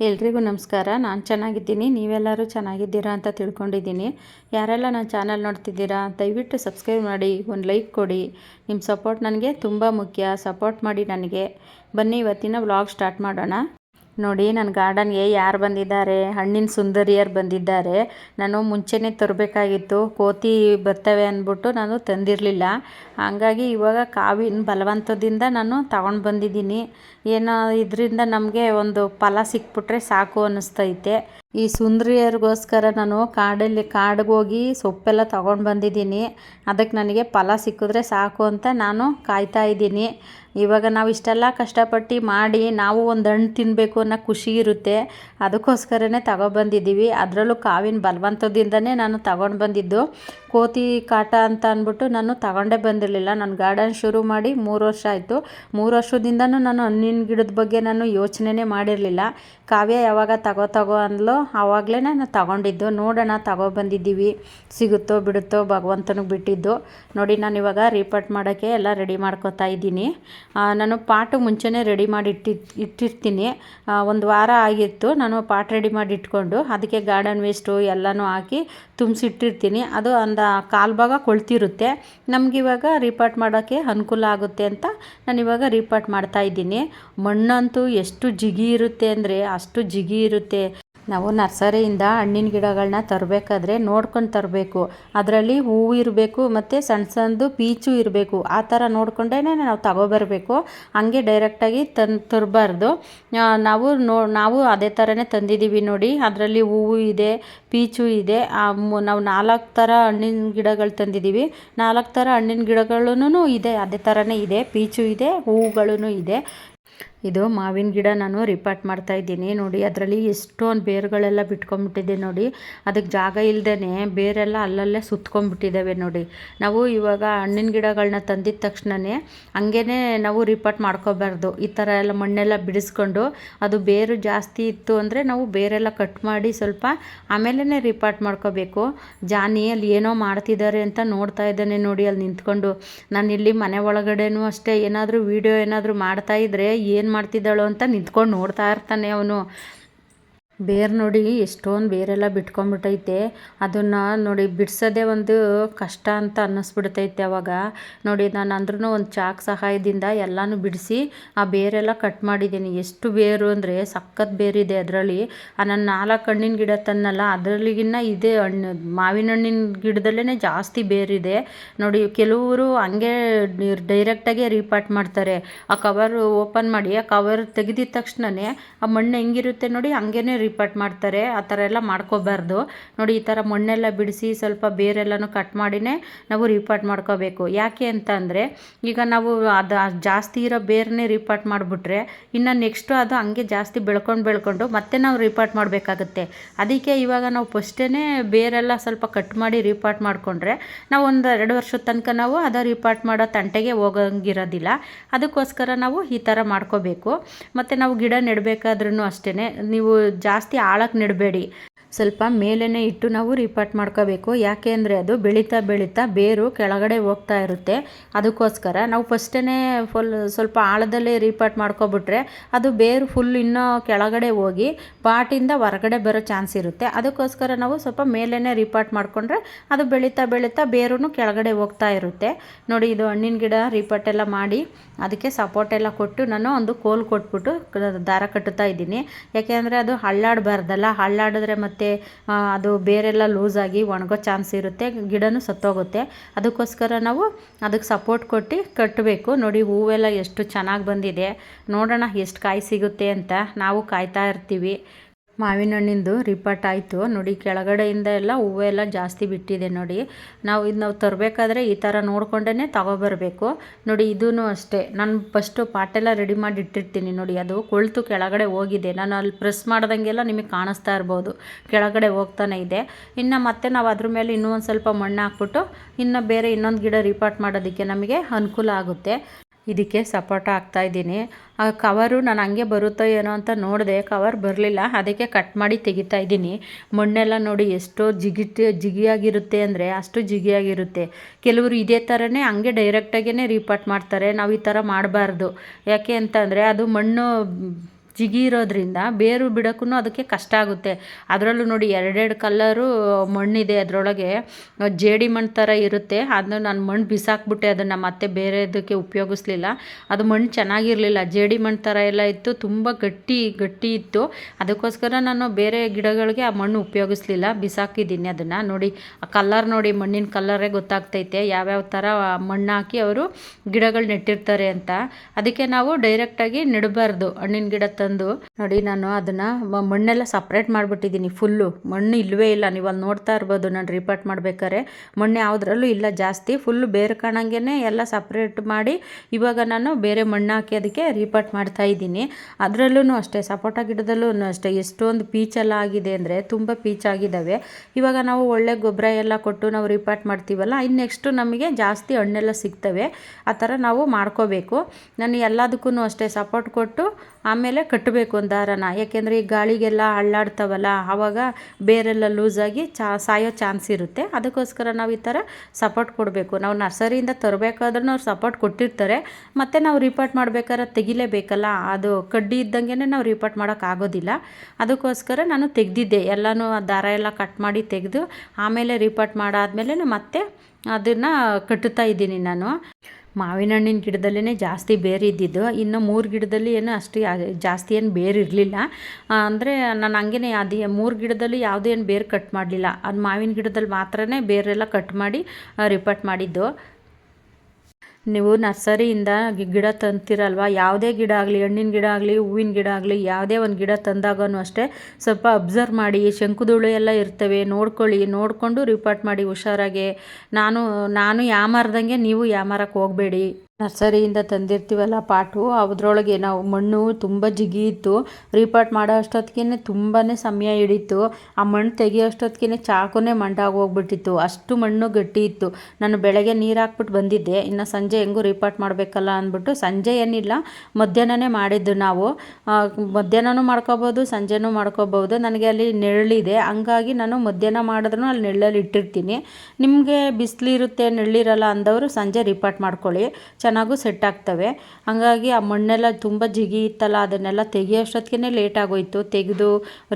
ಎಲ್ರಿಗೂ ನಮಸ್ಕಾರ. ನಾನು ಚೆನ್ನಾಗಿದ್ದೀನಿ. ನೀವೆಲ್ಲರೂ ಚೆನ್ನಾಗಿದ್ದೀರಾ ಅಂತ ತಿಳ್ಕೊಂಡಿದ್ದೀನಿ. ಯಾರೆಲ್ಲ ನನ್ನ ಚಾನಲ್ ನೋಡ್ತಿದ್ದೀರಾ, ದಯವಿಟ್ಟು ಸಬ್ಸ್ಕ್ರೈಬ್ ಮಾಡಿ, ಒಂದು ಲೈಕ್ ಕೊಡಿ. ನಿಮ್ಮ ಸಪೋರ್ಟ್ ನನಗೆ ತುಂಬ ಮುಖ್ಯ. ಸಪೋರ್ಟ್ ಮಾಡಿ ನನಗೆ. ಬನ್ನಿ, ಇವತ್ತಿನ ವ್ಲಾಗ್ ಸ್ಟಾರ್ಟ್ ಮಾಡೋಣ. ನೋಡಿ ನನ್ನ ಗಾರ್ಡನ್ಗೆ ಯಾರು ಬಂದಿದ್ದಾರೆ? ಹಣ್ಣಿನ ಸುಂದರಿಯರು ಬಂದಿದ್ದಾರೆ. ನಾನು ಮುಂಚೆನೇ ತರಬೇಕಾಗಿತ್ತು. ಕೋತಿ ಬರ್ತವೆ ಅಂದ್ಬಿಟ್ಟು ನಾನು ತಂದಿರಲಿಲ್ಲ. ಹಾಗಾಗಿ ಇವಾಗ ಕಾವಿನ ಬಲವಂತದಿಂದ ನಾನು ತಗೊಂಡು ಬಂದಿದ್ದೀನಿ. ಏನೋ ಇದರಿಂದ ನಮಗೆ ಒಂದು ಫಲ ಸಿಕ್ಬಿಟ್ರೆ ಸಾಕು ಅನ್ನಿಸ್ತೈತೆ ಈ ಸುಂದರಿಯರಿಗೋಸ್ಕರ ನಾನು ಕಾಡಲ್ಲಿ ಕಾಡಿಗೆ ಹೋಗಿ ಸೊಪ್ಪೆಲ್ಲ ತಗೊಂಡು ಬಂದಿದ್ದೀನಿ. ಅದಕ್ಕೆ ನನಗೆ ಫಲ ಸಿಕ್ಕಿದ್ರೆ ಸಾಕು ಅಂತ ನಾನು ಕಾಯ್ತಾ ಇದ್ದೀನಿ. ಇವಾಗ ನಾವು ಇಷ್ಟೆಲ್ಲ ಕಷ್ಟಪಟ್ಟು ಮಾಡಿ ನಾವು ಒಂದು ಹಣ್ಣು ತಿನ್ನಬೇಕು ಅನ್ನೋ ಖುಷಿ ಇರುತ್ತೆ. ಅದಕ್ಕೋಸ್ಕರನೇ ತಗೊಬಂದಿದ್ದೀವಿ ಅದರಲ್ಲೂ ಕಾವಿನ ಬಲವಂತದಿಂದನೇ ನಾನು ತಗೊಂಡು ಬಂದಿದ್ದು. ಕೋತಿ ಕಾಟ ಅಂತ ಅಂದ್ಬಿಟ್ಟು ನಾನು ತಗೊಂಡೇ ಬಂದಿರಲಿಲ್ಲ. ನಾನು ಗಾರ್ಡನ್ ಶುರು ಮಾಡಿ ಮೂರು ವರ್ಷ ಆಯಿತು. ಮೂರು ವರ್ಷದಿಂದನೂ ನಾನು ಹಣ್ಣಿನ ಗಿಡದ ಬಗ್ಗೆ ನಾನು ಯೋಚನೆನೇ ಮಾಡಿರಲಿಲ್ಲ. ಕಾವ್ಯ ಯಾವಾಗ ತಗೋ ತಗೋ ಅಂದ್ಲೋ ಆವಾಗಲೇ ನಾನು ತಗೊಂಡಿದ್ದು. ನೋಡೋಣ ತಗೊಬಂದಿದ್ದೀವಿ ಸಿಗುತ್ತೋ ಬಿಡುತ್ತೋ ಭಗವಂತನಿಗೆ ಬಿಟ್ಟಿದ್ದು. ನೋಡಿ, ನಾನು ಇವಾಗ ರೀಪಟ್ ಮಾಡೋಕ್ಕೆ ಎಲ್ಲ ರೆಡಿ ಮಾಡ್ಕೊತಾ ಇದ್ದೀನಿ. ನಾನು ಪಾಟು ಮುಂಚೆನೇ ರೆಡಿ ಮಾಡಿ ಇಟ್ಟಿ ಇಟ್ಟಿರ್ತೀನಿ ಒಂದು ವಾರ ಆಗಿತ್ತು. ನಾನು ಪಾಟ್ ರೆಡಿ ಮಾಡಿ ಇಟ್ಕೊಂಡು ಅದಕ್ಕೆ ಗಾರ್ಡನ್ ವೇಸ್ಟು ಎಲ್ಲನೂ ಹಾಕಿ ತುಂಬಿಸಿಟ್ಟಿರ್ತೀನಿ. ಅದು ಅಂದ ಕಾಲು ಭಾಗ ಕೊಳ್ತಿರುತ್ತೆ ನಮಗಿವಾಗ ರಿಪಾರ್ಟ್ ಮಾಡೋಕ್ಕೆ ಅನುಕೂಲ ಆಗುತ್ತೆ ಅಂತ ನಾನು ಇವಾಗ ಮಾಡ್ತಾ ಮಾಡ್ತಾಯಿದ್ದೀನಿ ಮಣ್ಣಂತೂ ಎಷ್ಟು ಜಿಗಿ ಇರುತ್ತೆ ಅಂದರೆ ಅಷ್ಟು ಜಿಗಿ ಇರುತ್ತೆ. ನಾವು ನರ್ಸರಿಯಿಂದ ಹಣ್ಣಿನ ಗಿಡಗಳನ್ನ ತರಬೇಕಾದ್ರೆ ನೋಡ್ಕೊಂಡು ತರಬೇಕು. ಅದರಲ್ಲಿ ಹೂವು ಇರಬೇಕು, ಮತ್ತು ಸಣ್ಣ ಸಣ್ಣದು ಪೀಚು ಇರಬೇಕು. ಆ ಥರ ನೋಡ್ಕೊಂಡೇ ನಾವು ತಗೊಬರಬೇಕು. ಹಂಗೆ ಡೈರೆಕ್ಟಾಗಿ ತಂದು ತರಬಾರ್ದು. ನಾವು ನೋ, ನಾವು ಅದೇ ಥರನೇ ತಂದಿದ್ದೀವಿ ನೋಡಿ. ಅದರಲ್ಲಿ ಹೂವು ಇದೆ, ಪೀಚು ಇದೆ. ನಾವು ನಾಲ್ಕು ಥರ ಹಣ್ಣಿನ ಗಿಡಗಳು ತಂದಿದ್ದೀವಿ. ನಾಲ್ಕು ಥರ ಹಣ್ಣಿನ ಗಿಡಗಳೂ ಇದೆ. ಅದೇ ಥರನೇ ಇದೆ. ಪೀಚು ಇದೆ ಹೂವುಗಳೂ ಇದೆ. ಇದು ಮಾವಿನ ಗಿಡ ನಾನು ರಿಪಾರ್ಟ್ ಮಾಡ್ತಾ ಇದ್ದೀನಿ. ನೋಡಿ, ಅದರಲ್ಲಿ ಎಷ್ಟೊಂದು ಬೇರುಗಳೆಲ್ಲ ಬಿಟ್ಕೊಂಡ್ಬಿಟ್ಟಿದೆ ನೋಡಿ. ಅದಕ್ಕೆ ಜಾಗ ಇಲ್ಲದೇ ಬೇರೆಲ್ಲ ಅಲ್ಲಲ್ಲೇ ಸುತ್ಕೊಂಡ್ಬಿಟ್ಟಿದ್ದಾವೆ ನೋಡಿ. ನಾವು ಇವಾಗ ಹಣ್ಣಿನ ಗಿಡಗಳನ್ನ ತಂದಿದ ತಕ್ಷಣವೇ ಹಂಗೇ ನಾವು ರಿಪಾರ್ಟ್ ಮಾಡ್ಕೋಬಾರ್ದು. ಈ ಥರ ಎಲ್ಲ ಮಣ್ಣೆಲ್ಲ ಬಿಡಿಸ್ಕೊಂಡು ಅದು ಬೇರು ಜಾಸ್ತಿ ಇತ್ತು ಅಂದರೆ ನಾವು ಬೇರೆಲ್ಲ ಕಟ್ ಮಾಡಿ ಸ್ವಲ್ಪ ಆಮೇಲೆ ರಿಪಾರ್ಟ್ ಮಾಡ್ಕೋಬೇಕು. ಜಾನಿ ಅಲ್ಲಿ ಏನೋ ಮಾಡ್ತಿದ್ದಾರೆ ಅಂತ ನೋಡ್ತಾ ಇದ್ದಾನೆ ನೋಡಿ, ಅಲ್ಲಿ ನಿಂತ್ಕೊಂಡು. ನಾನು ಇಲ್ಲಿ ಮನೆ ಒಳಗಡೆನೂ ಅಷ್ಟೇ ಏನಾದರೂ ವೀಡಿಯೋ ಏನಾದರೂ ಮಾಡ್ತಾಯಿದ್ರೆ ಏನು ಮಾಡ್ತಿದ್ದಾಳೋ ಅಂತ ನಿಂತ್ಕೊಂಡು ನೋಡ್ತಾ ಇರ್ತಾನೆ ಅವನು. ಬೇರು ನೋಡಿ ಎಷ್ಟೊಂದು ಬೇರೆಲ್ಲ ಬಿಟ್ಕೊಂಡ್ಬಿಟ್ಟೈತೆ ಅದನ್ನು ನೋಡಿ ಬಿಡಿಸೋದೇ ಒಂದು ಕಷ್ಟ ಅಂತ ಅನ್ನಿಸ್ಬಿಡ್ತೈತೆ ಅವಾಗ. ನೋಡಿ ನಾನು ಅಂದ್ರೂ ಒಂದು ಚಾಕ್ ಸಹಾಯದಿಂದ ಎಲ್ಲನೂ ಬಿಡಿಸಿ ಆ ಬೇರೆಲ್ಲ ಕಟ್ ಮಾಡಿದ್ದೀನಿ. ಎಷ್ಟು ಬೇರು ಅಂದರೆ ಸಖತ್ ಬೇರಿದೆ ಅದರಲ್ಲಿ. ಆ ನನ್ನ ನಾಲ್ಕು ಹಣ್ಣಿನ ಗಿಡ ತನ್ನಲ್ಲ ಅದರಲ್ಲಿಗಿನ್ನ ಇದೆ ಹಣ್ಣು. ಮಾವಿನ ಹಣ್ಣಿನ ಗಿಡದಲ್ಲೇ ಜಾಸ್ತಿ ಬೇರಿದೆ ನೋಡಿ ಕೆಲವರು ಹಂಗೆ ಡೈರೆಕ್ಟಾಗೆ ರೀಪಾಟ್ ಮಾಡ್ತಾರೆ. ಆ ಕವರ್ ಓಪನ್ ಮಾಡಿ, ಆ ಕವರ್ ತೆಗೆದಿದ ತಕ್ಷಣವೇ ಆ ಮಣ್ಣು ಹೆಂಗಿರುತ್ತೆ ನೋಡಿ ಹಂಗೇ ರಿಪೋರ್ಟ್ ಮಾಡ್ತಾರೆ, ಆ ಥರ ಎಲ್ಲ ಮಾಡ್ಕೋಬಾರ್ದು. ನೋಡಿ, ಈ ಥರ ಮಣ್ಣೆಲ್ಲ ಬಿಡಿಸಿ ಸ್ವಲ್ಪ ಬೇರೆಲ್ಲನೂ ಕಟ್ ಮಾಡಿನೇ ನಾವು ರಿಪಾರ್ಟ್ ಮಾಡ್ಕೋಬೇಕು. ಯಾಕೆ ಅಂತ ಅಂದರೆ, ಈಗ ನಾವು ಅದು ಜಾಸ್ತಿ ಇರೋ ಬೇರನ್ನೇ ರಿಪಾರ್ಟ್ ಮಾಡಿಬಿಟ್ರೆ, ಇನ್ನು ನೆಕ್ಸ್ಟು ಅದು ಹಂಗೆ ಜಾಸ್ತಿ ಬೆಳ್ಕೊಂಡು ಬೆಳ್ಕೊಂಡು ಮತ್ತೆ ನಾವು ರಿಪಾರ್ಟ್ ಮಾಡಬೇಕಾಗುತ್ತೆ. ಅದಕ್ಕೆ ಇವಾಗ ನಾವು ಫಸ್ಟೇ ಬೇರೆಲ್ಲ ಸ್ವಲ್ಪ ಕಟ್ ಮಾಡಿ ರಿಪಾರ್ಟ್ ಮಾಡಿಕೊಂಡ್ರೆ, ನಾವು ಒಂದು ಎರಡು ವರ್ಷದ ತನಕ ನಾವು ಅದು ರಿಪಾರ್ಟ್ ಮಾಡೋ ತಂಟೆಗೆ ಹೋಗಂಗಿರೋದಿಲ್ಲ. ಅದಕ್ಕೋಸ್ಕರ ನಾವು ಈ ಥರ ಮಾಡ್ಕೋಬೇಕು. ಮತ್ತು ನಾವು ಗಿಡ ನೆಡಬೇಕಾದ್ರೂ ಅಷ್ಟೇ ನೀವು ಜಾಸ್ತಿ ಜಾಸ್ತಿ ಆಳಕ್ಕೆ ನೆಡಬೇಡಿ. ಸ್ವಲ್ಪ ಮೇಲೇ ಇಟ್ಟು ನಾವು ರಿಪಾರ್ಟ್ ಮಾಡ್ಕೋಬೇಕು. ಯಾಕೆ ಅಂದರೆ ಅದು ಬೆಳೀತಾ ಬೆಳೀತಾ ಬೇರು ಕೆಳಗಡೆ ಹೋಗ್ತಾ ಇರುತ್ತೆ. ಅದಕ್ಕೋಸ್ಕರ ನಾವು ಫಸ್ಟೇ ಫುಲ್ ಸ್ವಲ್ಪ ಆಳದಲ್ಲೇ ರಿಪಾರ್ಟ್ ಮಾಡ್ಕೊಬಿಟ್ರೆ ಅದು ಬೇರು ಫುಲ್ ಇನ್ನೂ ಕೆಳಗಡೆ ಹೋಗಿ ಪಾಟಿಂದ ಹೊರಗಡೆ ಬರೋ ಚಾನ್ಸ್ ಇರುತ್ತೆ. ಅದಕ್ಕೋಸ್ಕರ ನಾವು ಸ್ವಲ್ಪ ಮೇಲೇ ರಿಪಾರ್ಟ್ ಮಾಡಿಕೊಂಡ್ರೆ ಅದು ಬೆಳೀತಾ ಬೆಳೀತಾ ಬೇರೂ ಕೆಳಗಡೆ ಹೋಗ್ತಾ ಇರುತ್ತೆ. ನೋಡಿ, ಇದು ಹಣ್ಣಿನ ಗಿಡ ರಿಪಾರ್ಟ್ ಎಲ್ಲ ಮಾಡಿ ಅದಕ್ಕೆ ಸಪೋರ್ಟ್ ಎಲ್ಲ ಕೊಟ್ಟು ನಾನು ಒಂದು ಕೋಲ್ ಕೊಟ್ಬಿಟ್ಟು ದಾರ ಕಟ್ಟುತ್ತಾ ಇದ್ದೀನಿ. ಯಾಕೆಂದರೆ ಅದು ಹಳ್ಳಾಡಬಾರ್ದಲ್ಲ. ಹಳ್ಳಾಡಿದ್ರೆ ಮತ್ತು ಅದು ಬೇರೆಲ್ಲ ಲೂಸಾಗಿ ಒಣಗೋ ಚಾನ್ಸ್ ಇರುತ್ತೆ, ಗಿಡನೂ ಸತ್ತೋಗುತ್ತೆ. ಅದಕ್ಕೋಸ್ಕರ ನಾವು ಅದಕ್ಕೆ ಸಪೋರ್ಟ್ ಕೊಟ್ಟು ಕಟ್ಟಬೇಕು ನೋಡಿ ಹೂವೆಲ್ಲ ಎಷ್ಟು ಚೆನ್ನಾಗಿ ಬಂದಿದೆ. ನೋಡೋಣ ಎಷ್ಟು ಕಾಯಿ ಸಿಗುತ್ತೆ ಅಂತ. ನಾವು ಕಾಯ್ತಾ ಇರ್ತೀವಿ. ಮಾವಿನ ಹಣ್ಣಿಂದು ರಿಪಟ್ ಆಯಿತು. ನೋಡಿ, ಕೆಳಗಡೆಯಿಂದ ಎಲ್ಲ ಹೂವೆಲ್ಲ ಜಾಸ್ತಿ ಬಿಟ್ಟಿದೆ ನೋಡಿ. ನಾವು ಇದು ನಾವು ತರಬೇಕಾದ್ರೆ ಈ ಥರ ನೋಡ್ಕೊಂಡೇ ತಗೋಬರಬೇಕು. ನೋಡಿ ಇದೂ ಅಷ್ಟೇ. ನಾನು ಫಸ್ಟು ಪಾಟೆಲ್ಲ ರೆಡಿ ಮಾಡಿ ಇಟ್ಟಿರ್ತೀನಿ ನೋಡಿ. ಅದು ಕೊಳ್ತು ಕೆಳಗಡೆ ಹೋಗಿದೆ. ನಾನು ಅಲ್ಲಿ ಪ್ರೆಸ್ ಮಾಡ್ದಂಗೆಲ್ಲ ನಿಮಗೆ ಕಾಣಿಸ್ತಾ ಇರ್ಬೋದು. ಕೆಳಗಡೆ ಹೋಗ್ತಾನೆ ಇದೆ. ಇನ್ನು ಮತ್ತೆ ನಾವು ಅದ್ರ ಮೇಲೆ ಇನ್ನೂ ಒಂದು ಸ್ವಲ್ಪ ಮಣ್ಣು ಹಾಕ್ಬಿಟ್ಟು ಇನ್ನು ಬೇರೆ ಇನ್ನೊಂದು ಗಿಡ ರಿಪಾರ್ಟ್ ಮಾಡೋದಕ್ಕೆ ನಮಗೆ ಅನುಕೂಲ ಆಗುತ್ತೆ. ಇದಕ್ಕೆ ಸಪೋರ್ಟ್ ಇದ್ದೀನಿ. ಆ ಕವರು ನಾನು ಹಂಗೆ ಬರುತ್ತೋ ಏನೋ ಅಂತ ನೋಡಿದೆ, ಕವರ್ ಬರಲಿಲ್ಲ. ಅದಕ್ಕೆ ಕಟ್ ಮಾಡಿ ತೆಗಿತಾ ಇದ್ದೀನಿ. ಮಣ್ಣೆಲ್ಲ ನೋಡಿ ಎಷ್ಟೋ ಜಿಗಿಟಿ, ಜಿಗಿಯಾಗಿರುತ್ತೆ ಅಂದರೆ ಅಷ್ಟು ಜಿಗಿಯಾಗಿರುತ್ತೆ. ಕೆಲವರು ಇದೇ ಥರನೇ ಹಂಗೆ ಡೈರೆಕ್ಟಾಗೇ ರೀಪಾಟ್ ಮಾಡ್ತಾರೆ. ನಾವು ಈ ಥರ ಮಾಡಬಾರ್ದು. ಯಾಕೆ ಅಂತಂದರೆ ಅದು ಮಣ್ಣು ಜಿಗಿ ಇರೋದ್ರಿಂದ ಬೇರು ಬಿಡೋಕ್ಕೂ ಅದಕ್ಕೆ ಕಷ್ಟ ಆಗುತ್ತೆ. ಅದರಲ್ಲೂ ನೋಡಿ ಎರಡೆರಡು ಕಲ್ಲರು ಮಣ್ಣಿದೆ ಅದರೊಳಗೆ. ಜೇಡಿ ಮಣ್ಣು ಥರ ಇರುತ್ತೆ. ಅದನ್ನ ನಾನು ಮಣ್ಣು ಬಿಸಾಕ್ಬಿಟ್ಟೆ ಅದನ್ನು ಮತ್ತೆ ಬೇರೆದಕ್ಕೆ ಉಪಯೋಗಿಸ್ಲಿಲ್ಲ. ಅದು ಮಣ್ಣು ಚೆನ್ನಾಗಿರಲಿಲ್ಲ. ಜೇಡಿ ಮಣ್ಣು ಥರ ಎಲ್ಲ ಇತ್ತು. ತುಂಬ ಗಟ್ಟಿ ಗಟ್ಟಿ ಇತ್ತು. ಅದಕ್ಕೋಸ್ಕರ ನಾನು ಬೇರೆ ಗಿಡಗಳಿಗೆ ಆ ಮಣ್ಣು ಉಪಯೋಗಿಸ್ಲಿಲ್ಲ. ಬಿಸಾಕಿದ್ದೀನಿ ಅದನ್ನು. ನೋಡಿ, ಆ ಕಲ್ಲರ್ ನೋಡಿ ಮಣ್ಣಿನ ಕಲ್ಲರೇ ಗೊತ್ತಾಗ್ತೈತೆ. ಯಾವ್ಯಾವ ಥರ ಮಣ್ಣು ಹಾಕಿ ಅವರು ಗಿಡಗಳು ನೆಟ್ಟಿರ್ತಾರೆ ಅಂತ. ಅದಕ್ಕೆ ನಾವು ಡೈರೆಕ್ಟಾಗಿ ನೆಡಬಾರ್ದು. ಹಣ್ಣಿನ ಗಿಡ ತಂದು ನೋಡಿ ನಾನು ಅದನ್ನು ಮಣ್ಣೆಲ್ಲ ಸಪ್ರೇಟ್ ಮಾಡಿಬಿಟ್ಟಿದ್ದೀನಿ ಫುಲ್ಲು ಮಣ್ಣು ಇಲ್ಲವೇ ಇಲ್ಲ. ನೀವು ಅಲ್ಲಿ ನೋಡ್ತಾ ಇರ್ಬೋದು ನಾನು ರಿಪೋರ್ಟ್ ಮಾಡ್ಬೇಕಾದ್ರೆ. ಮಣ್ಣು ಯಾವುದ್ರಲ್ಲೂ ಇಲ್ಲ, ಜಾಸ್ತಿ ಫುಲ್ಲು ಬೇರೆ ಕಾಣಂಗೆ ಎಲ್ಲ ಸಪ್ರೇಟ್ ಮಾಡಿ ಇವಾಗ ನಾನು ಬೇರೆ ಮಣ್ಣು ಹಾಕಿ ಅದಕ್ಕೆ ರಿಪೋರ್ಟ್ ಮಾಡ್ತಾ ಇದ್ದೀನಿ. ಅದರಲ್ಲೂ ಅಷ್ಟೇ, ಸಪೋಟ ಗಿಡದಲ್ಲೂ ಅಷ್ಟೇ. ಎಷ್ಟೊಂದು ಪೀಚೆಲ್ಲ ಆಗಿದೆ ಅಂದರೆ ತುಂಬ ಪೀಚ್ ಆಗಿದ್ದಾವೆ ಇವಾಗ ನಾವು ಒಳ್ಳೆ ಗೊಬ್ಬರ ಎಲ್ಲ ಕೊಟ್ಟು ನಾವು ರಿಪೋರ್ಟ್ ಮಾಡ್ತೀವಲ್ಲ ಇನ್ನು ನೆಕ್ಸ್ಟು ನಮಗೆ ಜಾಸ್ತಿ ಹಣ್ಣೆಲ್ಲ ಸಿಗ್ತವೆ. ಆ ಥರ ನಾವು ಮಾಡ್ಕೋಬೇಕು. ನಾನು ಎಲ್ಲದಕ್ಕೂ ಅಷ್ಟೇ ಸಪೋರ್ಟ್ ಕೊಟ್ಟು ಆಮೇಲೆ ಕಟ್ಟಬೇಕು ಒಂದು ದಾರನ. ಯಾಕೆಂದರೆ ಈ ಗಾಳಿಗೆಲ್ಲ ಅಳ್ಳಾಡ್ತಾವಲ್ಲ, ಆವಾಗ ಬೇರೆಲ್ಲ ಲೂಸಾಗಿ ಚಾ, ಸಾಯೋ ಚಾನ್ಸ್ ಇರುತ್ತೆ. ಅದಕ್ಕೋಸ್ಕರ ನಾವು ಈ ಥರ ಸಪೋರ್ಟ್ ಕೊಡಬೇಕು. ನಾವು ನರ್ಸರಿಯಿಂದ ತರಬೇಕಾದ್ರೂ ಅವ್ರು ಸಪೋರ್ಟ್ ಕೊಟ್ಟಿರ್ತಾರೆ. ಮತ್ತು ನಾವು ರಿಪೋರ್ಟ್ ಮಾಡ್ಬೇಕಾದ್ರೆ ತೆಗಿಲೇಬೇಕಲ್ಲ, ಅದು ಕಡ್ಡಿ ಇದ್ದಂಗೆ ನಾವು ರಿಪೋರ್ಟ್ ಮಾಡೋಕ್ಕಾಗೋದಿಲ್ಲ ಅದಕ್ಕೋಸ್ಕರ ನಾನು ತೆಗೆದಿದ್ದೆ. ಎಲ್ಲನೂ ದಾರ ಎಲ್ಲ ಕಟ್ ಮಾಡಿ ತೆಗೆದು, ಆಮೇಲೆ ರಿಪೋರ್ಟ್ ಮಾಡಾದಮೇಲೆ ಮತ್ತೆ ಅದನ್ನು ಕಟ್ಟುತ್ತಾ ಇದ್ದೀನಿ ನಾನು. ಮಾವಿನ ಹಣ್ಣಿನ ಗಿಡದಲ್ಲೇ ಜಾಸ್ತಿ ಬೇರು ಇದ್ದಿದ್ದು. ಇನ್ನು ಮೂರು ಗಿಡದಲ್ಲಿ ಏನು ಅಷ್ಟು ಜಾಸ್ತಿ ಏನು ಬೇರು ಇರಲಿಲ್ಲ. ಅಂದರೆ ನಾನು ಹಂಗೆ ಅದು ಮೂರು ಗಿಡದಲ್ಲಿ ಯಾವುದೇ ಏನು ಬೇರು ಕಟ್ ಮಾಡಲಿಲ್ಲ. ಅದು ಮಾವಿನ ಗಿಡದಲ್ಲಿ ಮಾತ್ರನೇ ಬೇರೆಲ್ಲ ಕಟ್ ಮಾಡಿ ರಿಪೋರ್ಟ್ ಮಾಡಿದ್ದು. ನೀವು ನರ್ಸರಿಯಿಂದ ಗಿಡ ತಂತೀರಲ್ವ? ಯಾವುದೇ ಗಿಡ ಆಗಲಿ, ಹಣ್ಣಿನ ಗಿಡ ಆಗಲಿ, ಹೂವಿನ ಗಿಡ ಆಗಲಿ, ಯಾವುದೇ ಒಂದು ಗಿಡ ತಂದಾಗೂ ಅಷ್ಟೇ ಸ್ವಲ್ಪ ಅಬ್ಸರ್ವ್ ಮಾಡಿ ಶಂಕುದುಳು ಎಲ್ಲ ಇರ್ತವೆ, ನೋಡ್ಕೊಳ್ಳಿ, ನೋಡಿಕೊಂಡು ರಿಪೋರ್ಟ್ ಮಾಡಿ ಹುಷಾರಾಗಿ. ನಾನು ನಾನು ಯಾಮಾರ್ದಂಗೆ ನೀವು ಯಾಮಾರಕ್ಕೆ ಹೋಗಬೇಡಿ. ನರ್ಸರಿಯಿಂದ ತಂದಿರ್ತೀವಲ್ಲ ಪಾಟು ಅದರೊಳಗೆ ನಾವು ಮಣ್ಣು ತುಂಬ ಜಿಗಿ ಇತ್ತು. ರೀಪಾಟ್ ಮಾಡೋ ಅಷ್ಟೊತ್ತಿಗೆ ತುಂಬಾ ಸಮಯ ಹಿಡಿತು. ಆ ಮಣ್ಣು ತೆಗಿಯೋ ಅಷ್ಟೊತ್ತಿಗೆ ಚಾಕುನೇ ಮಂಡಾಗಿ ಹೋಗ್ಬಿಟ್ಟಿತ್ತು. ಅಷ್ಟು ಮಣ್ಣು ಗಟ್ಟಿ ಇತ್ತು. ನಾನು ಬೆಳಗ್ಗೆ ನೀರು ಹಾಕ್ಬಿಟ್ಟು ಬಂದಿದ್ದೆ. ಇನ್ನು ಸಂಜೆ ಹೆಂಗೂ ರೀಪಾಟ್ ಮಾಡಬೇಕಲ್ಲ ಅಂದ್ಬಿಟ್ಟು ಸಂಜೆ ಏನಿಲ್ಲ, ಮಧ್ಯಾಹ್ನನೇ ಮಾಡಿದ್ದು ನಾವು. ಮಧ್ಯಾಹ್ನನೂ ಮಾಡ್ಕೋಬೋದು, ಸಂಜೆನೂ ಮಾಡ್ಕೋಬೋದು. ನನಗೆ ಅಲ್ಲಿ ನೆರಳಿದೆ. ಹಂಗಾಗಿ ನಾನು ಮಧ್ಯಾಹ್ನ ಮಾಡಿದ್ರೂ ಅಲ್ಲಿ ನೆರಳಲ್ಲಿ ಇಟ್ಟಿರ್ತೀನಿ. ನಿಮಗೆ ಬಿಸಿಲಿರುತ್ತೆ, ನೆರಳಿರಲ್ಲ ಅಂದವರು ಸಂಜೆ ರೀಪಾಟ್ ಮಾಡ್ಕೊಳ್ಳಿ. ಚೆನ್ನಾಗೂ ಸೆಟ್ ಆಗ್ತವೆ. ಹಾಗಾಗಿ ಆ ಮಣ್ಣೆಲ್ಲ ತುಂಬ ಜಿಗಿ ಇತ್ತಲ್ಲ, ಅದನ್ನೆಲ್ಲ ತೆಗಿಯೋಷ್ಟೊತ್ತಿಗೆ ಲೇಟ್ ಆಗೋಯ್ತು. ತೆಗೆದು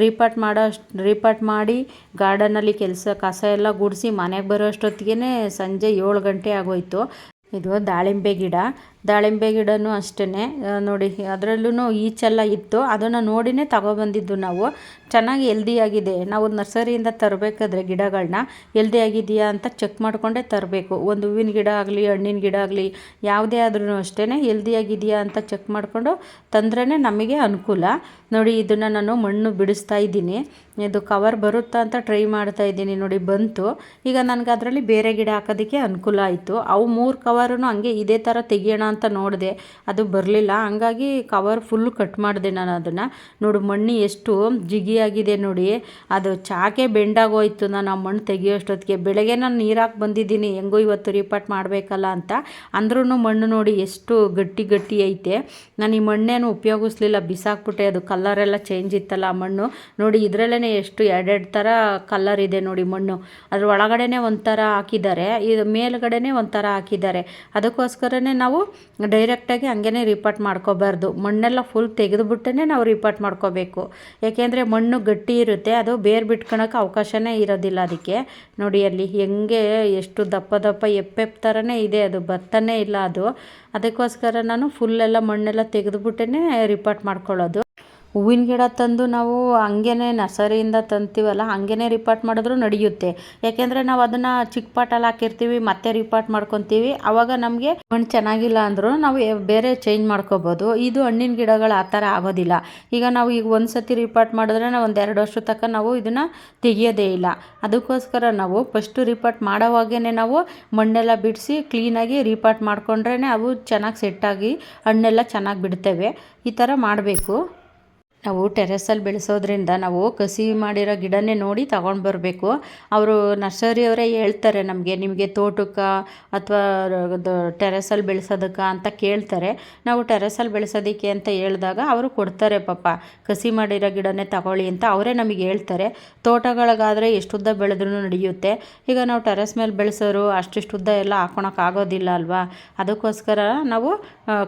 ರೀಪಾಟ್ ಮಾಡೋ ಅಷ್ಟು ರೀಪಾಟ್ ಮಾಡಿ ಗಾರ್ಡನಲ್ಲಿ ಕೆಲಸ, ಕಸ ಎಲ್ಲ ಗುಡಿಸಿ ಮನೆಗೆ ಬರೋ ಅಷ್ಟೊತ್ತಿಗೆ ಸಂಜೆ ಏಳು ಗಂಟೆ ಆಗೋಯ್ತು. ಇದು ದಾಳಿಂಬೆ ಗಿಡ. ದಾಳಿಂಬೆ ಗಿಡನೂ ಅಷ್ಟೇ ನೋಡಿ ಅದರಲ್ಲೂ ಈಚೆಲ್ಲ ಇತ್ತು. ಅದನ್ನು ನೋಡಿನೇ ತಗೊಬಂದಿದ್ದು ನಾವು. ಚೆನ್ನಾಗಿ ಎಲ್ದಿಯಾಗಿದೆ ನಾವು ನರ್ಸರಿಯಿಂದ ತರಬೇಕಾದ್ರೆ ಗಿಡಗಳನ್ನ ಎಲ್ದಿಯಾಗಿದೆಯಾ ಅಂತ ಚೆಕ್ ಮಾಡಿಕೊಂಡೇ ತರಬೇಕು. ಒಂದು ಹೂವಿನ ಗಿಡ ಆಗಲಿ, ಹಣ್ಣಿನ ಗಿಡ ಆಗಲಿ, ಯಾವುದೇ ಆದ್ರೂ ಅಷ್ಟೇ ಎಲ್ದಿಯಾಗಿದೆಯಾ ಅಂತ ಚೆಕ್ ಮಾಡಿಕೊಂಡು ತಂದ್ರೇ ನಮಗೆ ಅನುಕೂಲ. ನೋಡಿ, ಇದನ್ನು ನಾನು ಮಣ್ಣು ಬಿಡಿಸ್ತಾ ಇದ್ದೀನಿ. ಇದು ಕವರ್ ಬರುತ್ತಾ ಅಂತ ಟ್ರೈ ಮಾಡ್ತಾ ಇದ್ದೀನಿ. ನೋಡಿ, ಬಂತು. ಈಗ ನನಗೆ ಅದರಲ್ಲಿ ಬೇರೆ ಗಿಡ ಹಾಕೋದಕ್ಕೆ ಅನುಕೂಲ ಆಯಿತು. ಅವು ಮೂರು ಕವರು ಹಂಗೆ ಇದೇ ಥರ ತೆಗಿಯೋಣ ಅಂತ ನೋಡಿದೆ, ಅದು ಬರಲಿಲ್ಲ. ಹಂಗಾಗಿ ಕವರ್ ಫುಲ್ ಕಟ್ ಮಾಡಿದೆ ನಾನು ಅದನ್ನು. ನೋಡು, ಮಣ್ಣು ಎಷ್ಟು ಜಿಗಿಯಾಗಿದೆ ನೋಡಿ. ಅದು ಚಾಕೆ ಬೆಂಡಾಗೋಯ್ತು. ನಾನು ಆ ಮಣ್ಣು ತೆಗಿಯೋಷ್ಟೊತ್ತಿಗೆ ಬೆಳಗ್ಗೆ ನಾನು ನೀರಾಕಿ ಬಂದಿದ್ದೀನಿ. ಹೆಂಗೋ ಇವತ್ತು ರಿಪಾರ್ಟ್ ಮಾಡಬೇಕಲ್ಲ ಅಂತ. ಅಂದ್ರೂ ಮಣ್ಣು ನೋಡಿ ಎಷ್ಟು ಗಟ್ಟಿ ಗಟ್ಟಿ ಐತೆ. ನಾನು ಈ ಮಣ್ಣೇನು ಉಪಯೋಗಿಸ್ಲಿಲ್ಲ. ಬಿಸಾಕ್ಬಿಟ್ಟೆ. ಅದು ಕಲ್ಲರೆಲ್ಲ ಚೇಂಜ್ ಇತ್ತಲ್ಲ ಮಣ್ಣು. ನೋಡಿ ಇದರಲ್ಲೇ ಎಷ್ಟು ಎರಡೆರಡು ಥರ ಕಲ್ಲರ್ ಇದೆ ನೋಡಿ ಮಣ್ಣು. ಅದ್ರ ಒಳಗಡೆನೆ ಒಂಥರ ಹಾಕಿದ್ದಾರೆ. ಇದು ಮೇಲ್ಗಡೆನೆ ಒಂಥರ ಹಾಕಿದ್ದಾರೆ. ಅದಕ್ಕೋಸ್ಕರನೇ ನಾವು ಡೈರೆಕ್ಟಾಗಿ ಹಂಗೇ ರಿಪಾರ್ಟ್ ಮಾಡ್ಕೋಬಾರ್ದು. ಮಣ್ಣೆಲ್ಲ ಫುಲ್ ತೆಗೆದುಬಿಟ್ಟೇ ನಾವು ರಿಪೋರ್ಟ್ ಮಾಡ್ಕೋಬೇಕು. ಏಕೆಂದರೆ ಮಣ್ಣು ಗಟ್ಟಿ ಇರುತ್ತೆ, ಅದು ಬೇರ್ ಬಿಟ್ಕೊಳಕ್ಕೆ ಅವಕಾಶನೇ ಇರೋದಿಲ್ಲ ಅದಕ್ಕೆ. ನೋಡಿ ಅಲ್ಲಿ ಹೆಂಗೆ ಎಷ್ಟು ದಪ್ಪ ದಪ್ಪ ಎಪ್ಪೆಪ್ ಥರನೇ ಇದೆ ಅದು, ಬರ್ತಾನೆ ಇಲ್ಲ ಅದು. ಅದಕ್ಕೋಸ್ಕರ ನಾನು ಫುಲ್ಲೆಲ್ಲ ಮಣ್ಣೆಲ್ಲ ತೆಗೆದುಬಿಟ್ಟೇ ರಿಪೋರ್ಟ್ ಮಾಡ್ಕೊಳ್ಳೋದು. ಹೂವಿನ ಗಿಡ ತಂದು ನಾವು ಹಂಗೇ ನರ್ಸರಿಯಿಂದ ತಂತೀವಲ್ಲ, ಹಾಗೇನೆ ರಿಪಾರ್ಟ್ ಮಾಡಿದ್ರು ನಡೆಯುತ್ತೆ. ಯಾಕೆಂದರೆ ನಾವು ಅದನ್ನು ಚಿಕ್ಕ ಪಾಟಲ್ಲಿ ಹಾಕಿರ್ತೀವಿ, ಮತ್ತೆ ರಿಪಾರ್ಟ್ ಮಾಡ್ಕೊತೀವಿ. ಆವಾಗ ನಮಗೆ ಮಣ್ಣು ಚೆನ್ನಾಗಿಲ್ಲ ಅಂದರೂ ನಾವು ಬೇರೆ ಚೇಂಜ್ ಮಾಡ್ಕೋಬೋದು. ಇದು ಹಣ್ಣಿನ ಗಿಡಗಳು ಆ ಥರ ಆಗೋದಿಲ್ಲ. ಈಗ ನಾವು ಈಗ ಒಂದು ಸತಿ ರಿಪಾರ್ಟ್ ಮಾಡಿದ್ರೆ ನಾವು ಒಂದು ಎರಡು ವರ್ಷ ತನಕ ನಾವು ಇದನ್ನು ತೆಗೆಯೋದೇ ಇಲ್ಲ. ಅದಕ್ಕೋಸ್ಕರ ನಾವು ಫಸ್ಟು ರಿಪಾರ್ಟ್ ಮಾಡೋವಾಗೇ ನಾವು ಮಣ್ಣೆಲ್ಲ ಬಿಡಿಸಿ ಕ್ಲೀನಾಗಿ ರಿಪಾರ್ಟ್ ಮಾಡಿಕೊಂಡ್ರೇ ಅವು ಚೆನ್ನಾಗಿ ಸೆಟ್ಟಾಗಿ ಹಣ್ಣೆಲ್ಲ ಚೆನ್ನಾಗಿ ಬಿಡ್ತೇವೆ. ಈ ಥರ ಮಾಡಬೇಕು. ನಾವು ಟೆರೆಸಲ್ಲಿ ಬೆಳೆಸೋದ್ರಿಂದ ನಾವು ಕಸಿ ಮಾಡಿರೋ ಗಿಡನೇ ನೋಡಿ ತಗೊಂಡು ಬರಬೇಕು. ಅವರು ನರ್ಸರಿಯವರೇ ಹೇಳ್ತಾರೆ ನಮಗೆ, ನಿಮಗೆ ತೋಟಕ್ಕೆ ಅಥವಾ ಟೆರೆಸಲ್ಲಿ ಬೆಳೆಸೋದಕ್ಕೆ ಅಂತ ಕೇಳ್ತಾರೆ. ನಾವು ಟೆರೆಸಲ್ಲಿ ಬೆಳೆಸೋದಕ್ಕೆ ಅಂತ ಹೇಳಿದಾಗ ಅವರು ಕೊಡ್ತಾರೆ ಪಾಪ, ಕಸಿ ಮಾಡಿರೋ ಗಿಡನೇ ತಗೊಳ್ಳಿ ಅಂತ ಅವರೇ ನಮಗೆ ಹೇಳ್ತಾರೆ. ತೋಟಗಳಿಗಾದರೆ ಎಷ್ಟುದ್ದ ಬೆಳೆದ್ರೂ ನಡೆಯುತ್ತೆ. ಈಗ ನಾವು ಟೆರೆಸ್ ಮೇಲೆ ಬೆಳೆಸೋರು ಅಷ್ಟಿಷ್ಟು ಉದ್ದ ಎಲ್ಲ ಹಾಕೊಳಕ್ಕಾಗೋದಿಲ್ಲ ಅಲ್ವಾ? ಅದಕ್ಕೋಸ್ಕರ ನಾವು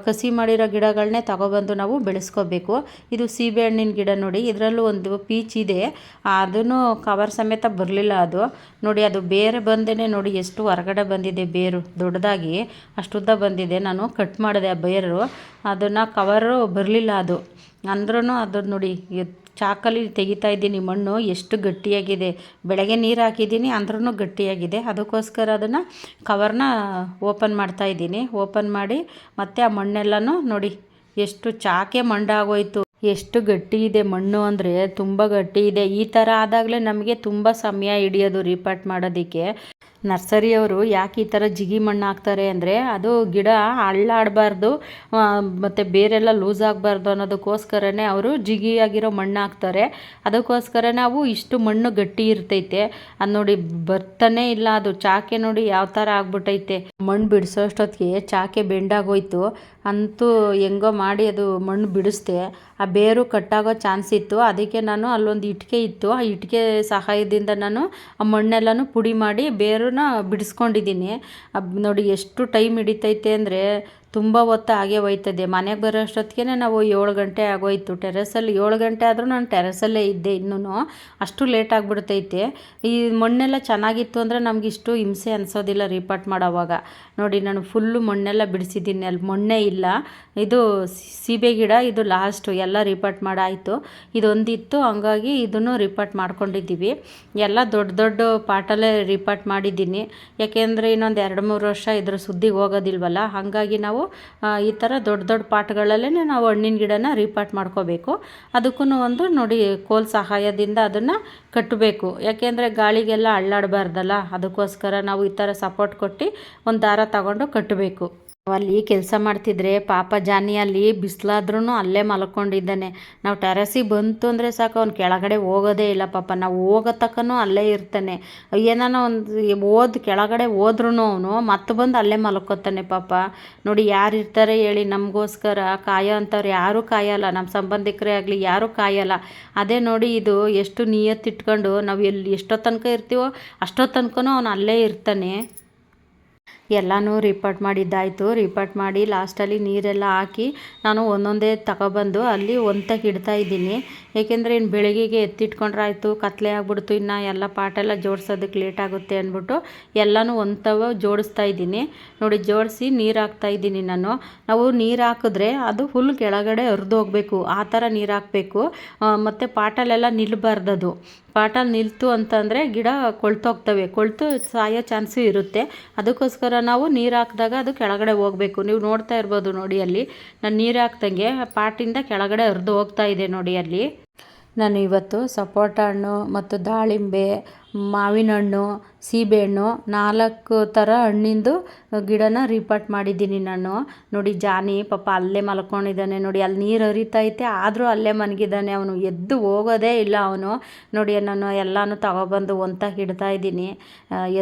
ಕಸಿ ಮಾಡಿರೋ ಗಿಡಗಳನ್ನೇ ತಗೊಬಂದು ನಾವು ಬೆಳೆಸ್ಕೋಬೇಕು. ಇದು ಸೀಬೆಹಣ್ಣಿನ ಗಿಡ ನೋಡಿ, ಇದರಲ್ಲೂ ಒಂದು ಪೀಚ್ ಇದೆ. ಅದನ್ನು ಕವರ್ ಸಮೇತ ಬರಲಿಲ್ಲ ಅದು. ನೋಡಿ, ಅದು ಬೇರೆ ಬಂದೇ ನೋಡಿ, ಎಷ್ಟು ಹೊರಗಡೆ ಬಂದಿದೆ ಬೇರು, ದೊಡ್ಡದಾಗಿ ಅಷ್ಟುದ್ದ ಬಂದಿದೆ. ನಾನು ಕಟ್ ಮಾಡಿದೆ ಆ ಬೇರು. ಅದನ್ನು ಕವರು ಬರಲಿಲ್ಲ ಅದು. ಅಂದ್ರೂ ಅದು ನೋಡಿ ಚಾಕಲ್ಲಿ ತೆಗಿತಾ ಇದ್ದೀನಿ, ಮಣ್ಣು ಎಷ್ಟು ಗಟ್ಟಿಯಾಗಿದೆ. ಬೆಳಗ್ಗೆ ನೀರು ಹಾಕಿದ್ದೀನಿ ಅಂದ್ರೂ ಗಟ್ಟಿಯಾಗಿದೆ. ಅದಕ್ಕೋಸ್ಕರ ಅದನ್ನು ಕವರ್ನ ಓಪನ್ ಮಾಡ್ತಾ ಇದ್ದೀನಿ. ಓಪನ್ ಮಾಡಿ ಮತ್ತೆ ಆ ಮಣ್ಣೆಲ್ಲನೂ ನೋಡಿ, ಎಷ್ಟು ಚಾಕೆ ಮಂಡಾಗೋಯ್ತು ಎಷ್ಟು ಗಟ್ಟಿ ಇದೆ ಮಣ್ಣು ಅಂದರೆ, ತುಂಬ ಗಟ್ಟಿ ಇದೆ. ಈ ಥರ ಆದಾಗಲೇ ನಮಗೆ ತುಂಬ ಸಮಯ ಹಿಡಿಯೋದು ರೀಪಾಟ್ ಮಾಡೋದಕ್ಕೆ. ನರ್ಸರಿಯವರು ಯಾಕೆ ಈ ಥರ ಜಿಗಿ ಮಣ್ಣು ಹಾಕ್ತಾರೆ ಅಂದರೆ ಅದು ಗಿಡ ಹಳ್ಳಾಡಬಾರ್ದು ಮತ್ತು ಬೇರೆಲ್ಲ ಲೂಸ್ ಆಗಬಾರ್ದು ಅನ್ನೋದಕ್ಕೋಸ್ಕರನೇ ಅವರು ಜಿಗಿಯಾಗಿರೋ ಮಣ್ಣು ಹಾಕ್ತಾರೆ. ಅದಕ್ಕೋಸ್ಕರ ನಾವು ಇಷ್ಟು ಮಣ್ಣು ಗಟ್ಟಿ ಇರ್ತೈತೆ. ಅದು ನೋಡಿ ಬರ್ತಾನೆ ಇಲ್ಲ ಅದು. ಚಾಕೆ ನೋಡಿ ಯಾವ ಥರ ಆಗ್ಬಿಟ್ಟೈತೆ ಮಣ್ಣು ಬಿಡಿಸೋ ಅಷ್ಟೊತ್ತಿಗೆ ಚಾಕೆ ಬೆಂಡಾಗೋಯ್ತು. ಅಂತೂ ಹೆಂಗೋ ಮಾಡಿ ಅದು ಮಣ್ಣು ಬಿಡಿಸ್ದೆ. ಆ ಬೇರು ಕಟ್ಟಾಗೋ ಚಾನ್ಸ್ ಇತ್ತು. ಅದಕ್ಕೆ ನಾನು ಅಲ್ಲೊಂದು ಇಟ್ಟಿಗೆ ಇತ್ತು. ಆ ಇಟ್ಟಿಗೆ ಸಹಾಯದಿಂದ ನಾನು ಆ ಮಣ್ಣೆಲ್ಲನೂ ಪುಡಿ ಮಾಡಿ ಬೇರನ್ನ ಬಿಡಿಸ್ಕೊಂಡಿದ್ದೀನಿ. ನೋಡಿ ಎಷ್ಟು ಟೈಮ್ ಹಿಡಿತೈತೆ ಅಂದರೆ ತುಂಬ ಹೊತ್ತು ಹಾಗೆ ಹೋಯ್ತದೆ. ಮನೆಗೆ ಬರೋ ಅಷ್ಟೊತ್ತಿಗೆ ನಾವು ಏಳು ಗಂಟೆ ಆಗೋಯ್ತು. ಟೆರೆಸಲ್ಲಿ ಏಳು ಗಂಟೆ ಆದರೂ ನಾನು ಟೆರೆಸಲ್ಲೇ ಇದ್ದೆ ಇನ್ನೂ ಅಷ್ಟು ಲೇಟ್ ಆಗಿಬಿಡ್ತೈತೆ. ಈ ಮಣ್ಣೆಲ್ಲ ಚೆನ್ನಾಗಿತ್ತು ಅಂದರೆ ನಮ್ಗೆ ಇಷ್ಟು ಹಿಂಸೆ ಅನಿಸೋದಿಲ್ಲ ರಿಪಾರ್ಟ್ ಮಾಡೋವಾಗ. ನೋಡಿ, ನಾನು ಫುಲ್ಲು ಮಣ್ಣೆಲ್ಲ ಬಿಡಿಸಿದ್ದೀನಿ. ಅಲ್ಲಿ ಮಣ್ಣೇ ಇಲ್ಲ. ಇದು ಸೀಬೆ ಗಿಡ, ಇದು ಲಾಸ್ಟು. ಎಲ್ಲ ರಿಪಾರ್ಟ್ ಮಾಡಾಯಿತು. ಇದೊಂದಿತ್ತು. ಹಂಗಾಗಿ ಇದನ್ನು ರಿಪಾರ್ಟ್ ಮಾಡ್ಕೊಂಡಿದ್ದೀವಿ. ಎಲ್ಲ ದೊಡ್ಡ ದೊಡ್ಡ ಪಾಟಲ್ಲೇ ರಿಪಾರ್ಟ್ ಮಾಡಿದ್ದೀನಿ. ಯಾಕೆಂದರೆ ಇನ್ನೊಂದು ಎರಡು ಮೂರು ವರ್ಷ ಇದ್ರ ಸುದ್ದಿಗೆ ಹೋಗೋದಿಲ್ವಲ್ಲ? ಹಾಗಾಗಿ ನಾವು ಈ ಥರ ದೊಡ್ಡ ದೊಡ್ಡ ಪಾಟ್ಗಳಲ್ಲೇ ನಾವು ಹಣ್ಣಿನ ಗಿಡನ ರೀಪಾಟ್ ಮಾಡ್ಕೋಬೇಕು. ಅದಕ್ಕೂ ಒಂದು ನೋಡಿ ಕೋಲ್ ಸಹಾಯದಿಂದ ಅದನ್ನು ಕಟ್ಟಬೇಕು ಯಾಕೆಂದರೆ ಗಾಳಿಗೆಲ್ಲ ಅಳ್ಳಾಡಬಾರ್ದಲ್ಲ, ಅದಕ್ಕೋಸ್ಕರ ನಾವು ಈ ಥರ ಸಪೋರ್ಟ್ ಕೊಟ್ಟು ಒಂದು ದಾರ ತಗೊಂಡು ಕಟ್ಟಬೇಕು ಅಲ್ಲಿ ಕೆಲಸ ಮಾಡ್ತಿದ್ರೆ ಪಾಪ ಜಾನಿ ಅಲ್ಲಿ ಬಿಸಿಲಾದ್ರೂ ಅಲ್ಲೇ ಮಲ್ಕೊಂಡಿದ್ದಾನೆ. ನಾವು ಟೆರಸಿಗೆ ಬಂತು ಅಂದರೆ ಸಾಕು, ಅವ್ನು ಕೆಳಗಡೆ ಹೋಗೋದೇ ಇಲ್ಲ ಪಾಪ. ನಾವು ಹೋಗೋ ತಕ್ಕನೂ ಅಲ್ಲೇ ಇರ್ತಾನೆ. ಏನಾನ ಒಂದು ಓದ್ ಕೆಳಗಡೆ ಹೋದ್ರೂ ಅವನು, ಮತ್ತೆ ಬಂದು ಅಲ್ಲೇ ಮಲ್ಕೋತಾನೆ ಪಾಪ. ನೋಡಿ ಯಾರು ಇರ್ತಾರೆ ಹೇಳಿ ನಮಗೋಸ್ಕರ. ಕಾಯೋ ಅಂಥವ್ರು ಯಾರೂ ಕಾಯಲ್ಲ ನಮ್ಮ ಸಂಬಂಧಿಕರೇ ಆಗಲಿ ಯಾರೂ ಕಾಯಲ್ಲ. ಅದೇ ನೋಡಿ ಇದು ಎಷ್ಟು ನಿಯತ್ತಿಟ್ಕೊಂಡು ನಾವು ಎಲ್ಲಿ ಎಷ್ಟೋ ತನಕ ಇರ್ತೀವೋ ಅಷ್ಟೋ ತನಕನೂ ಅವನು ಅಲ್ಲೇ ಇರ್ತಾನೆ. ಎಲ್ಲನೂ ರಿಪೋರ್ಟ್ ಮಾಡಿದ್ದಾಯಿತು. ರಿಪೋರ್ಟ್ ಮಾಡಿ ಲಾಸ್ಟಲ್ಲಿ ನೀರೆಲ್ಲ ಹಾಕಿ ನಾನು ಒಂದೊಂದೇ ತಗೊಬಂದು ಅಲ್ಲಿ ಒಂದಕ್ಕೆ ಇಡ್ತಾ ಇದ್ದೀನಿ. ಏಕೆಂದರೆ ಇನ್ನು ಬೆಳಗ್ಗೆಗೆ ಎತ್ತಿಟ್ಕೊಂಡ್ರೆ ಆಯಿತು ಕತ್ಲೆ ಆಗ್ಬಿಡ್ತು. ಇನ್ನು ಎಲ್ಲ ಪಾಟೆಲ್ಲ ಜೋಡಿಸೋದಕ್ಕೆ ಲೇಟ್ ಆಗುತ್ತೆ ಅಂದ್ಬಿಟ್ಟು ಎಲ್ಲನೂ ಒಂದವ ಜೋಡಿಸ್ತಾ ಇದ್ದೀನಿ. ನೋಡಿ, ಜೋಡಿಸಿ ನೀರು ಹಾಕ್ತಾ ಇದ್ದೀನಿ ನಾನು. ನಾವು ನೀರು ಹಾಕಿದ್ರೆ ಅದು ಫುಲ್ ಕೆಳಗಡೆ ಹರಿದು ಹೋಗಬೇಕು. ಆ ಥರ ನೀರು ಹಾಕಬೇಕು. ಮತ್ತು ಪಾಟಲ್ಲೆಲ್ಲ ನಿಲ್ಲಬಾರ್ದದು ಪಾಟಲ್ಲಿ ನಿಲ್ತು ಅಂತಂದರೆ ಗಿಡ ಕೊಳ್ತೋಗ್ತವೆ. ಕೊಳ್ತು ಸಾಯೋ ಚಾನ್ಸು ಇರುತ್ತೆ. ಅದಕ್ಕೋಸ್ಕರ ನಾವು ನೀರು ಹಾಕಿದಾಗ ಅದು ಕೆಳಗಡೆ ಹೋಗಬೇಕು. ನೀವು ನೋಡ್ತಾ ಇರ್ಬೋದು ನೋಡಿ ಅಲ್ಲಿ. ನಾನು ನೀರು ಹಾಕ್ದಂಗೆ ಪಾಟಿಂದ ಕೆಳಗಡೆ ಹರಿದು ಹೋಗ್ತಾ ಇದೆ ನೋಡಿ ಅಲ್ಲಿ. ನಾನು ಇವತ್ತು ಸಪೋಟ ಹಣ್ಣು ಮತ್ತು ದಾಳಿಂಬೆ ಮಾವಿನ ಹಣ್ಣು ಸೀಬೆಹಣ್ಣು ನಾಲ್ಕು ಥರ ಹಣ್ಣಿಂದು ಗಿಡನ ರಿಪಾರ್ಟ್ ಮಾಡಿದ್ದೀನಿ ನಾನು. ನೋಡಿ, ಜಾನಿ ಪಾಪ ಅಲ್ಲೇ ಮಲ್ಕೊಂಡಿದ್ದಾನೆ. ನೋಡಿ, ಅಲ್ಲಿ ನೀರು ಹರಿತೈತೆ ಆದರೂ ಅಲ್ಲೇ ಮನಗಿದ್ದಾನೆ ಅವನು. ಎದ್ದು ಹೋಗೋದೇ ಇಲ್ಲ ಅವನು. ನೋಡಿ, ನಾನು ಎಲ್ಲನೂ ತಗೊಬಂದು ಒಂತಾಗಿ ಹಿಡ್ತಾ ಇದ್ದೀನಿ.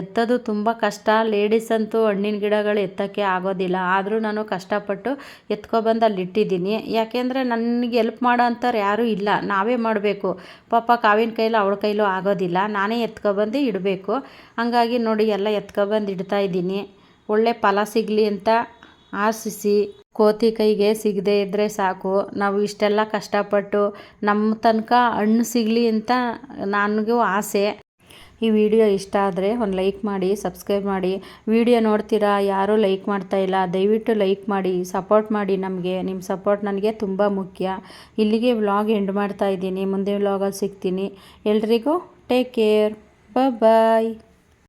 ಎತ್ತೋದು ತುಂಬ ಕಷ್ಟ. ಲೇಡೀಸ್ ಅಂತೂ ಹಣ್ಣಿನ ಗಿಡಗಳು ಎತ್ತೋಕ್ಕೆ ಆಗೋದಿಲ್ಲ. ಆದರೂ ನಾನು ಕಷ್ಟಪಟ್ಟು ಎತ್ಕೊಬಂದು ಅಲ್ಲಿ ಇಟ್ಟಿದ್ದೀನಿ. ಯಾಕೆಂದರೆ ನನಗೆ ಹೆಲ್ಪ್ ಮಾಡೋ ಅಂಥವ್ರು ಯಾರೂ ಇಲ್ಲ. ನಾವೇ ಮಾಡಬೇಕು. ಪಾಪ ಕಾವಿನ ಕೈಲೂ ಅವಳ ಕೈಲೂ ಆಗೋದಿಲ್ಲ. ನಾನೇ ಎತ್ಕೊಬಂದು ಇಡಬೇಕು. ಹಾಗಾಗಿ ನೋಡಿ ಎಲ್ಲ ಎತ್ಕೊಬಂದು ಇಡ್ತಾ ಇದ್ದೀನಿ. ಒಳ್ಳೆ ಫಲ ಸಿಗಲಿ ಅಂತ ಆಶಿಸಿ. ಕೋತಿ ಕೈಗೆ ಸಿಗದೇ ಇದ್ದರೆ ಸಾಕು. ನಾವು ಇಷ್ಟೆಲ್ಲ ಕಷ್ಟಪಟ್ಟು ನಮ್ಮ ತನಕ ಹಣ್ಣು ಸಿಗಲಿ ಅಂತ ನನಗೂ ಆಸೆ. ಈ ವಿಡಿಯೋ ಇಷ್ಟ ಆದರೆ ಒಂದು ಲೈಕ್ ಮಾಡಿ, ಸಬ್ಸ್ಕ್ರೈಬ್ ಮಾಡಿ. ವಿಡಿಯೋ ನೋಡ್ತೀರಾ, ಯಾರೂ ಲೈಕ್ ಮಾಡ್ತಾ ಇಲ್ಲ, ದಯವಿಟ್ಟು ಲೈಕ್ ಮಾಡಿ, ಸಪೋರ್ಟ್ ಮಾಡಿ ನಮಗೆ. ನಿಮ್ಮ ಸಪೋರ್ಟ್ ನನಗೆ ತುಂಬ ಮುಖ್ಯ. ಇಲ್ಲಿಗೆ ವ್ಲಾಗ್ ಎಂಡ್ ಮಾಡ್ತಾ ಇದ್ದೀನಿ. ಮುಂದೆ ವ್ಲಾಗಲ್ಲಿ ಸಿಗ್ತೀನಿ. ಎಲ್ರಿಗೂ ಟೇಕ್ ಕೇರ್. Bye-bye.